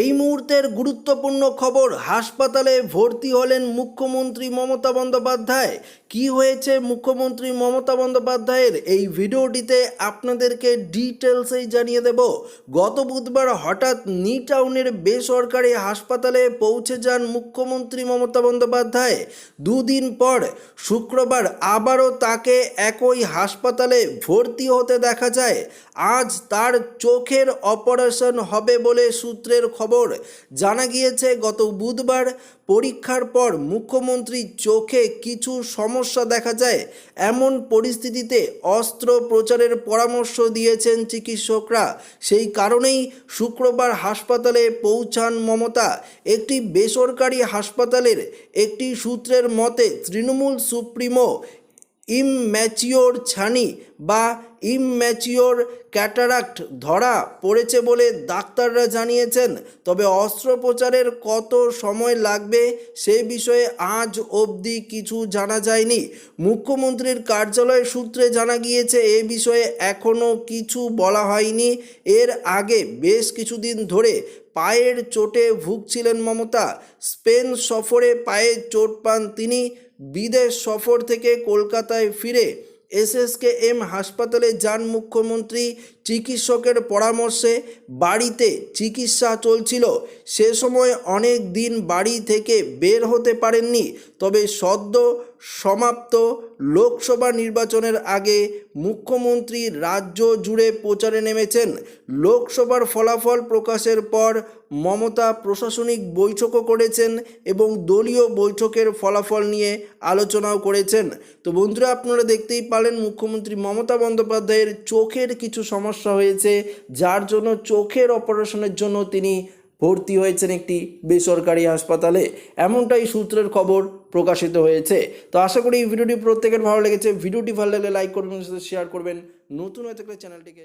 এই মুহূর্তের গুরুত্বপূর্ণ খবর, হাসপাতালে ভর্তি হলেন মুখ্যমন্ত্রী মমতা বন্দ্যোপাধ্যায়। কি হয়েছে মুখ্যমন্ত্রী মমতা বন্দ্যোপাধ্যায়ের? এই ভিডিওটিতে আপনাদেরকে ডিটেলসেই জানিয়ে দেব। গত বুধবার হঠাৎ নি টাউনের বেসরকারি হাসপাতালে পৌঁছে যান মুখ্যমন্ত্রী মমতা বন্দ্যোপাধ্যায়। দুদিন পর শুক্রবার আবারও তাকে একই হাসপাতালে ভর্তি হতে দেখা যায়। আজ তার চোখের অপারেশন হবে বলে সূত্রের খবর। জানা গিয়েছে, গত বুধবার পরীক্ষার পর মুখ্যমন্ত্রী চোখে কিছু সমস্যা দেখা যায়। এমন পরিস্থিতিতে অস্ত্র প্রচারের পরামর্শ দিয়েছেন চিকিৎসকরা। সেই কারণেই শুক্রবার হাসপাতালে পৌঁছান মমতা। একটি বেসরকারি হাসপাতালের একটি সূত্রের মতে, তৃণমূল সুপ্রিমো ইমম্যাচিওর ছানি বা ইমম্যাচিওর ক্যাটারাক্ট ধরা পড়েছে বলে ডাক্তাররা জানিয়েছেন। তবে অস্ত্রোপচারের কত সময় লাগবে সে বিষয়ে আজ অবধি কিছু জানা যায়নি। মুখ্যমন্ত্রীর কার্যালয় সূত্রে জানা গিয়েছে, এ বিষয়ে এখনও কিছু বলা হয়নি। এর আগে বেশ কিছুদিন ধরে পায়ের চোটে ভুগছিলেন মমতা। স্পেন সফরে পায়ে চোট পান তিনি। বিদেশ সফর থেকে কলকাতায় ফিরে এসএসকে এম হাসপাতালে যান মুখ্যমন্ত্রী চিকিৎসকের পরামর্শে বাড়িতে চিকিৎসা চলছিল। সে সময় অনেক দিন বাড়ি থেকে বের হতে পারেননি। তবে সদ্য সমাপ্ত লোকসভা নির্বাচনের আগে মুখ্যমন্ত্রী রাজ্য জুড়ে প্রচারে নেমেছেন। লোকসভার ফলাফল প্রকাশের পর মমতা প্রশাসনিক বৈঠকও করেছেন এবং দলীয় বৈঠকের ফলাফল নিয়ে আলোচনাও করেছেন। তো বন্ধুরা, আপনারা দেখতেই পারেন মুখ্যমন্ত্রী মমতা বন্দ্যোপাধ্যায়ের চোখের কিছু সমস্যা হয়েছে, যার জন্য চোখের অপারেশনের জন্য তিনি ভর্তি হয়েছেন একটি বেসরকারি হাসপাতালে। এমনটাই সূত্রের খবর প্রকাশিত হয়েছে। তো আশা করি এই ভিডিওটি প্রত্যেকের ভালো লেগেছে। ভিডিওটি ভালো লাগলে লাইক করবেন শেয়ার করবেন। নতুন হয়ে থাকলে চ্যানেলটিকে